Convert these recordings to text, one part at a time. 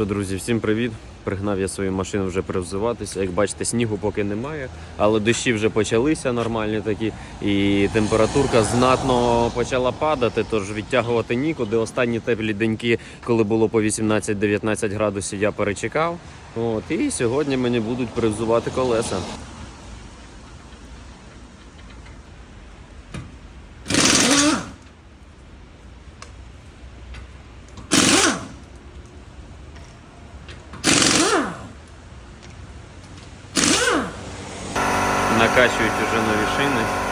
Що, друзі, всім привіт! Пригнав я свою машину вже привзуватися. Як бачите, снігу поки немає, але дощі вже почалися нормальні такі, і температурка знатно почала падати, тож відтягувати нікуди. Останні теплі деньки, коли було по 18-19 градусів, я перечекав. От, і сьогодні мені будуть привзувати колеса. Накачують уже нові шини.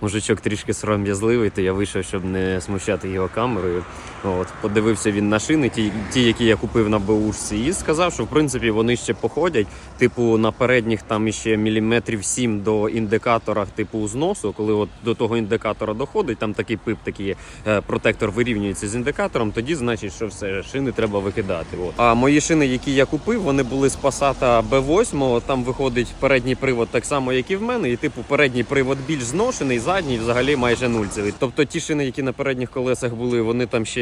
Мужичок трішки сором'язливий, то я вийшов, щоб не смущати його камерою. От, подивився він на шини, ті, ті, які я купив на беушці, і сказав, що в принципі вони ще походять. Типу на передніх там іще міліметрів 7 до індикатора, типу зносу. Коли от до того індикатора доходить, там такий пип, такий е, протектор вирівнюється з індикатором, тоді значить, що все, шини треба викидати. От. А мої шини, які я купив, вони були з Passat B8, там виходить передній привод так само, як і в мене, і типу передній привод більш зношений, задній взагалі майже нульцевий. Тобто ті шини, які на передніх колесах були, вони там ще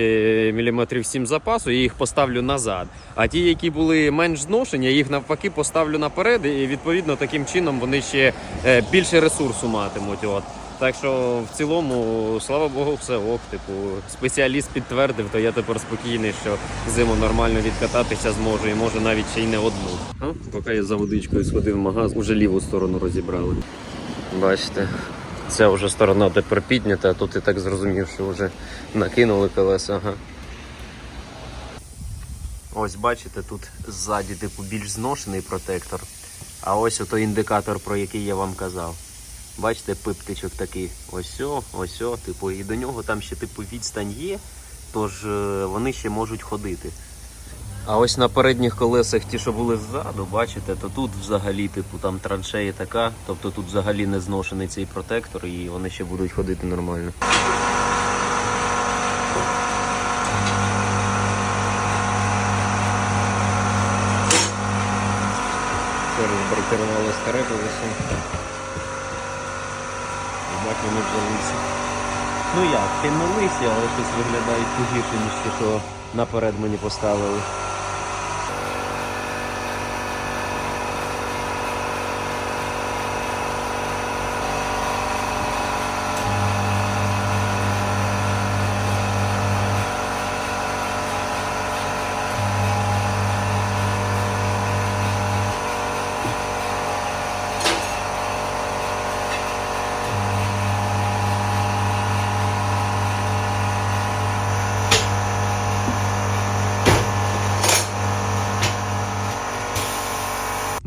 міліметрів 7 запасу, я їх поставлю назад. А ті, які були менш зношені, я їх навпаки поставлю наперед, і відповідно таким чином вони ще е, більше ресурсу матимуть. От. Так що в цілому, слава Богу, все ок. Типу, спеціаліст підтвердив, то я тепер спокійний, що зиму нормально відкататися зможу і може навіть ще й не одну. А, поки я за водичкою сходив в магаз, уже ліву сторону розібрали. Бачите, ця вже сторона тепер піднята, а тут я так зрозумів, що вже накинули колеса. Ага. Ось бачите, тут ззаді типу більш зношений протектор. А ось ото індикатор, про який я вам казав. Бачите, пиптичок такий. Ось о, ось о, типу, і до нього там ще типу відстань є, тож е, вони ще можуть ходити. А ось на передніх колесах, ті, що були ззаду, бачите, то тут взагалі, типу, там траншея така, тобто тут взагалі не зношений цей протектор і вони ще будуть ходити нормально. Розбаркерували старе колесо. Бак вони взялися. Ну як, кинулися, але щось виглядають тугіше, ніж ті, що наперед мені поставили.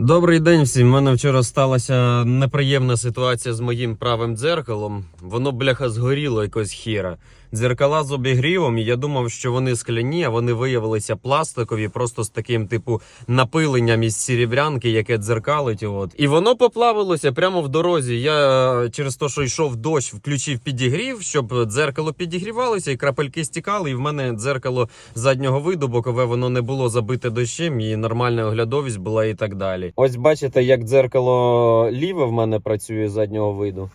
Добрий день всім. У мене вчора сталася неприємна ситуація з моїм правим дзеркалом. Воно бляха згоріло якось хіра. Дзеркала з обігрівом, я думав, що вони скляні, а вони виявилися пластикові, просто з таким типу напиленням із сірібрянки, яке дзеркалить. От. І воно поплавилося прямо в дорозі. Я е, через те, що йшов дощ, включив підігрів, щоб дзеркало підігрівалося і крапельки стікали. І в мене дзеркало заднього виду, бокове воно не було забите дощем, і нормальна оглядовість була і так далі. Ось бачите, як дзеркало ліве в мене працює заднього виду.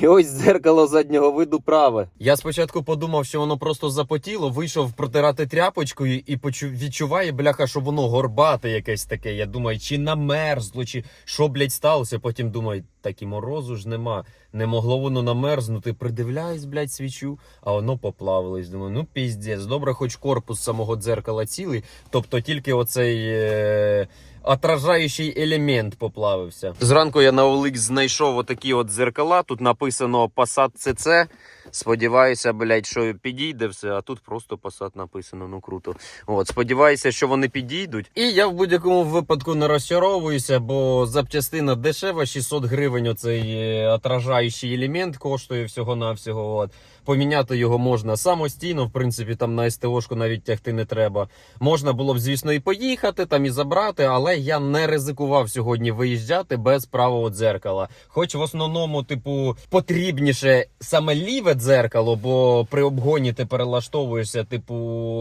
І ось дзеркало заднього виду праве. Я спочатку подумав, що воно просто запотіло, вийшов протирати тряпочкою і почу... відчуває, бляха, що воно горбате якесь таке. Я думаю, чи намерзло, чи що, блядь, сталося. Потім думаю, так і морозу ж нема. Не могло воно намерзнути. Придивляюсь, блядь, свічу, а воно поплавилось. Думаю, ну піздець, добре, хоч корпус самого дзеркала цілий, тобто тільки оцей. Е... Отражаючий елемент поплавився. Зранку я на OLX знайшов отакі от зеркала. Тут написано Passat CC. Сподіваюся, блядь, що підійде все, а тут просто Passat написано. Ну круто. От, сподіваюся, що вони підійдуть. І я в будь-якому випадку не розчаровуюся, бо запчастина дешева, 600 гривень. Оцей е, отражаючий елемент коштує всього-навсього. От. Поміняти його можна самостійно, в принципі, там на СТОшку навіть тягти не треба. Можна було б, звісно, і поїхати там і забрати, але я не ризикував сьогодні виїжджати без правого дзеркала. Хоч в основному, типу, потрібніше саме ліве дзеркало, бо при обгоні ти перелаштовуєшся, типу,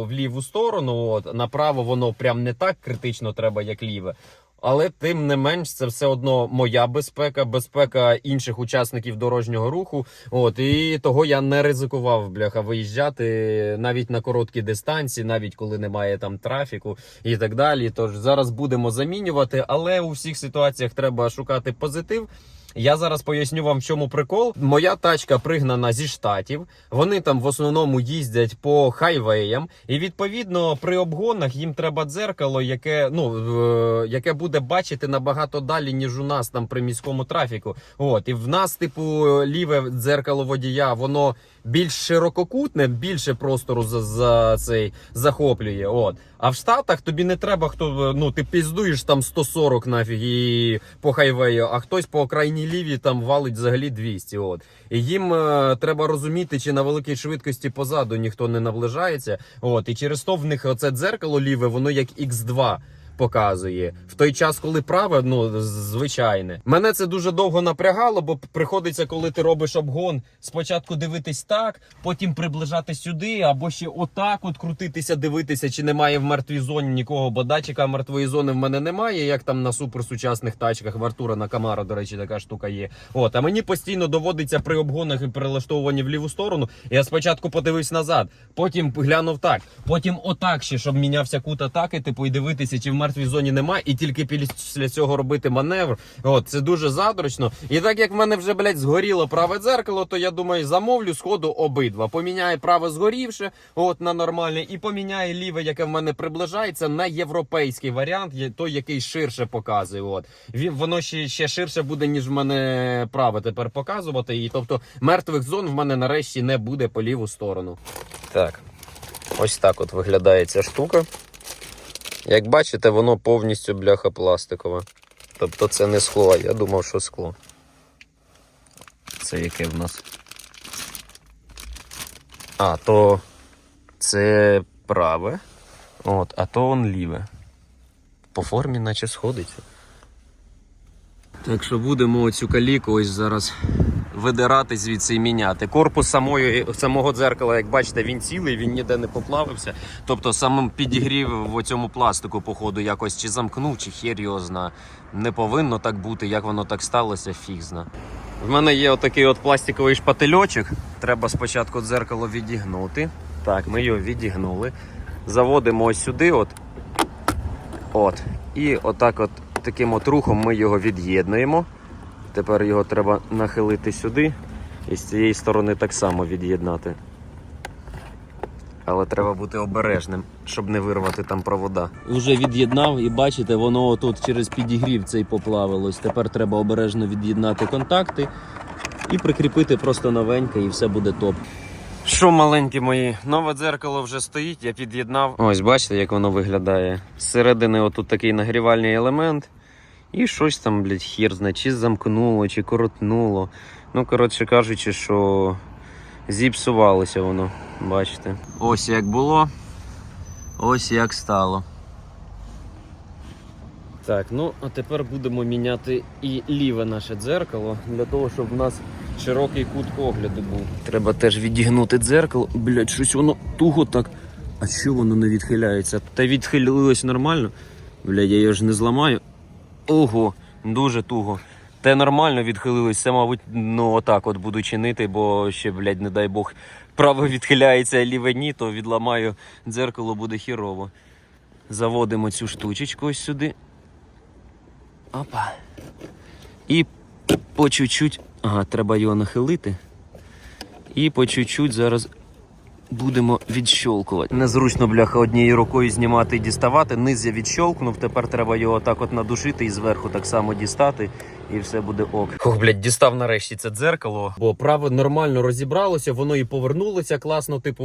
в ліву сторону. От направо воно прям не так критично треба, як ліве. Але тим не менш, це все одно моя безпека, безпека інших учасників дорожнього руху. От і того я не ризикував бляха виїжджати навіть на короткі дистанції, навіть коли немає там трафіку і так далі. Тож зараз будемо замінювати, але у всіх ситуаціях треба шукати позитив. Я зараз поясню вам, в чому прикол. Моя тачка пригнана зі штатів. Вони там в основному їздять по хайвеям, і відповідно при обгонах їм треба дзеркало, яке ну е, яке буде бачити набагато далі, ніж у нас там при міському трафіку. От і в нас, типу, ліве дзеркало водія, воно більш ширококутне, більше простору за, за цей захоплює. От. А в Штатах тобі не треба, хто ну ти піздуєш там 140 нафіг і по хайвею, а хтось по крайній лівій там валить взагалі 200. От. І їм е, треба розуміти, чи на великій швидкості позаду ніхто не наближається. От. І через то в них оце дзеркало ліве, воно як X2 показує в той час, коли праве, ну звичайне. Мене це дуже довго напрягало, бо приходиться, коли ти робиш обгон, спочатку дивитись так, потім приближати сюди, або ще отак, от крутитися, дивитися, чи немає в мертвій зоні нікого, бо датчика мертвої зони в мене немає, як там на суперсучасних тачках. В Артура на Камаро, до речі, така штука є. От, а мені постійно доводиться при обгонах і перелаштовуванні в ліву сторону. Я спочатку подивився назад, потім глянув так, потім отак ще, щоб мінявся кут атаки, типу, і дивитися, чи в мертвій зоні немає, і тільки після цього робити маневр. От, це дуже задручно. І так як в мене вже, блядь, згоріло праве дзеркало, то я думаю, замовлю сходу обидва. Поміняю праве згорівше, от на нормальне, і поміняю ліве, яке в мене приближається, на європейський варіант, той, який ширше показує. От воно ще, ще ширше буде, ніж в мене праве тепер показувати. І тобто мертвих зон в мене нарешті не буде по ліву сторону. Так, ось так от виглядає ця штука. Як бачите, воно повністю бляха пластикове. Тобто це не скло, а я думав, що скло. Це яке в нас? А, то це праве. От, а то он ліве. По формі наче сходиться. Так що будемо оцю каліку ось зараз видирати звідси і міняти. Корпус самої, самого дзеркала, як бачите, він цілий, він ніде не поплавився. Тобто самим підігрів в цьому пластику, походу, якось чи замкнув, чи хер його зна. Не повинно так бути, як воно так сталося, фіг зна. В мене є отакий от пластиковий шпательочок. Треба спочатку дзеркало відігнути. Так, ми його відігнули. Заводимо ось сюди, от. От. І отак от таким от рухом ми його від'єднуємо. Тепер його треба нахилити сюди і з цієї сторони так само від'єднати. Але треба бути обережним, щоб не вирвати там провода. Уже від'єднав і бачите, воно тут через підігрів цей поплавилось. Тепер треба обережно від'єднати контакти і прикріпити просто новеньке, і все буде топ. Що, маленькі мої, нове дзеркало вже стоїть, я під'єднав. Ось бачите, як воно виглядає. Зсередини отут такий нагрівальний елемент. І щось там, блядь, хір знає, чи замкнуло, чи коротнуло. Ну, коротше кажучи, що зіпсувалося воно, бачите. Ось як було, ось як стало. Так, ну а тепер будемо міняти і ліве наше дзеркало для того, щоб в нас широкий кут огляду був. Треба теж відігнути дзеркало. Блять, щось воно туго так. А що воно не відхиляється? Та відхилилось нормально. Блять, я його ж не зламаю. Ого, дуже туго. Те нормально відхилилось, це, мабуть, ну отак от буду чинити, бо ще, блядь, не дай Бог, право відхиляється, а ліве ні, то відламаю дзеркало, буде хірово. Заводимо цю штучечку ось сюди. Опа. І по чуть-чуть. Ага, треба його нахилити. І по чуть-чуть зараз будемо відщолкувати. Незручно, бляха, однією рукою знімати і діставати. Низ я відщолкнув, тепер треба його так от надушити і зверху так само дістати, і все буде ок. Ох, блядь, дістав нарешті це дзеркало. Бо право нормально розібралося, воно і повернулося класно, типу,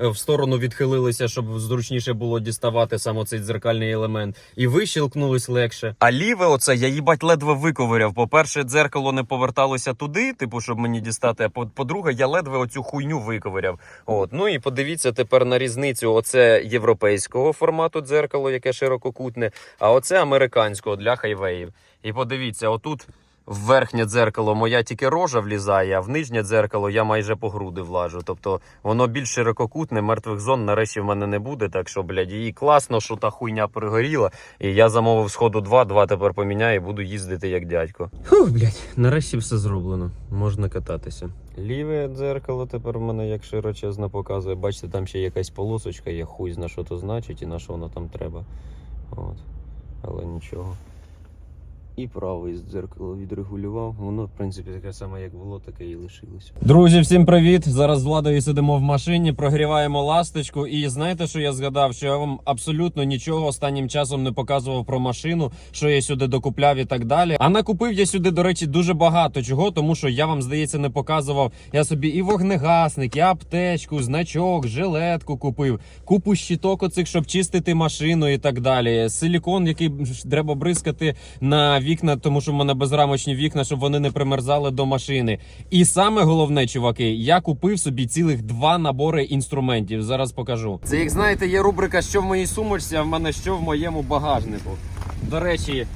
е, в сторону відхилилося, щоб зручніше було діставати саме цей дзеркальний елемент. І вищелкнулось легше. А ліве, оце я їбать ледве виковиряв. По-перше, дзеркало не поверталося туди, типу, щоб мені дістати. А по- по-друге, я ледве оцю хуйню виковиряв. От, ну і подивіться тепер на різницю. Оце європейського формату дзеркало, яке ширококутне, а оце американського для хайвеїв. І подивіться, отут в верхнє дзеркало моя тільки рожа влізає, а в нижнє дзеркало я майже по груди влажу. Тобто воно більш ширококутне, мертвих зон нарешті в мене не буде. Так що, блядь, і класно, що та хуйня перегоріла. І я замовив сходу два, два тепер поміняю і буду їздити як дядько. Фух, блядь, нарешті все зроблено. Можна кататися. Ліве дзеркало тепер в мене як широчезно показує. Бачите, там ще якась полосочка, є хуй зна, що то значить і на що воно там треба. От. Але нічого. І правий дзеркало відрегулював. Воно, в принципі, таке саме, як було, таке і лишилося. Друзі, всім привіт! Зараз з Владою сидимо в машині, прогріваємо ласточку. І знаєте, що я згадав? Що я вам абсолютно нічого останнім часом не показував про машину, що я сюди докупляв і так далі. А накупив я сюди, до речі, дуже багато чого, тому що я вам здається не показував. Я собі і вогнегасник, і аптечку, значок, жилетку купив, купу щиток оцих, щоб чистити машину і так далі. Силікон, який треба бризкати на вікна, тому що в мене безрамочні вікна, щоб вони не примерзали до машини. І саме головне, чуваки, я купив собі цілих два набори інструментів. Зараз покажу. Це як знаєте, є рубрика, що в моїй сумочці, а в мене що в моєму багажнику. До речі,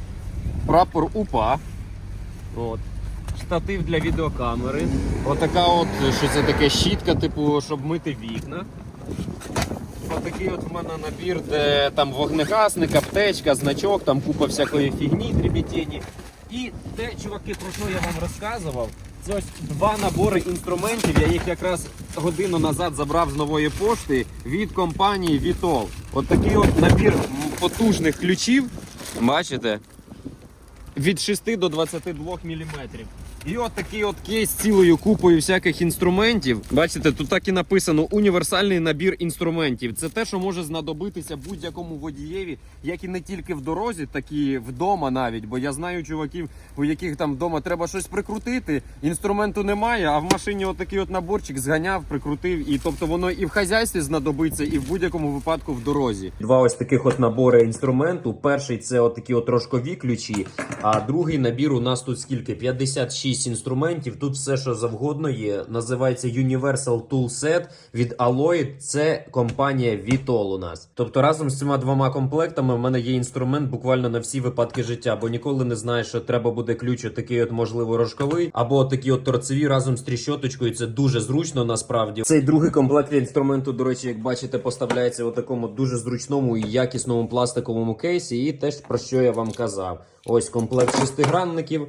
прапор УПА. От. Штатив для відеокамери. Отака от, що це таке щітка, типу, щоб мити вікна. Отакий от в мене набір, де там вогнегасник, аптечка, значок, там купа всякої фігні, дрібітєні. І те, чуваки, про що я вам розказував, це ось два набори інструментів. Я їх якраз годину назад забрав з нової пошти від компанії Vitol. От такий от набір потужних ключів. Бачите? Від 6 до 22 мм. І от такий от кейс з цілою купою всяких інструментів. Бачите, тут так і написано універсальний набір інструментів. Це те, що може знадобитися будь-якому водієві, як і не тільки в дорозі, так і вдома навіть. Бо я знаю чуваків, у яких там вдома треба щось прикрутити. Інструменту немає, а в машині отакий от наборчик зганяв, прикрутив. І тобто воно і в хазяйстві знадобиться, і в будь-якому випадку в дорозі. Два ось таких от набори інструменту. Перший це от такі от рожкові ключі. А другий набір у нас тут скільки? 56 інструментів. Тут все, що завгодно є. Називається Universal Tool Set від Alloy. Це компанія Vitol у нас. Тобто разом з цими двома комплектами в мене є інструмент буквально на всі випадки життя, бо ніколи не знаєш, що треба буде ключ такий от можливо рожковий, або такі от торцеві разом з тріщоточкою. Це дуже зручно насправді. Цей другий комплект інструменту, до речі, як бачите, поставляється у такому дуже зручному і якісному пластиковому кейсі. І теж про що я вам казав. Ось комплект шестигранників.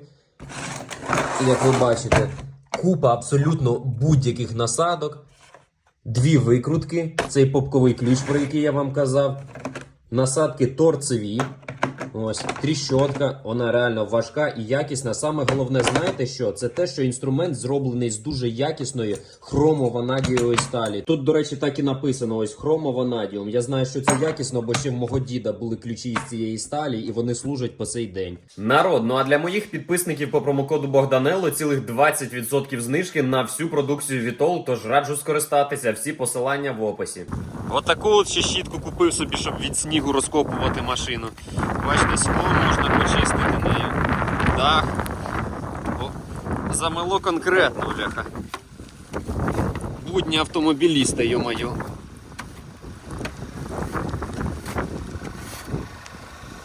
Як ви бачите, купа абсолютно будь-яких насадок, дві викрутки, цей попковий ключ, про який я вам казав, насадки торцеві. Ось тріщотка, вона реально важка і якісна. Саме головне, знаєте що? Це те, що інструмент зроблений з дуже якісної хромованадієвої сталі. Тут, до речі, так і написано: ось хромованадіум. Я знаю, що це якісно, бо ще в мого діда були ключі з цієї сталі, і вони служать по цей день. Народ, ну а для моїх підписників по промокоду Богданелло цілих 20% знижки на всю продукцію Вітол, тож раджу скористатися. Всі посилання в описі. Отаку от ще щітку купив собі, щоб від снігу розкопувати машину. Бачите, можна почистити нею. Дах. О, замело конкретно, бляха. Будні автомобіліста, йо-моє.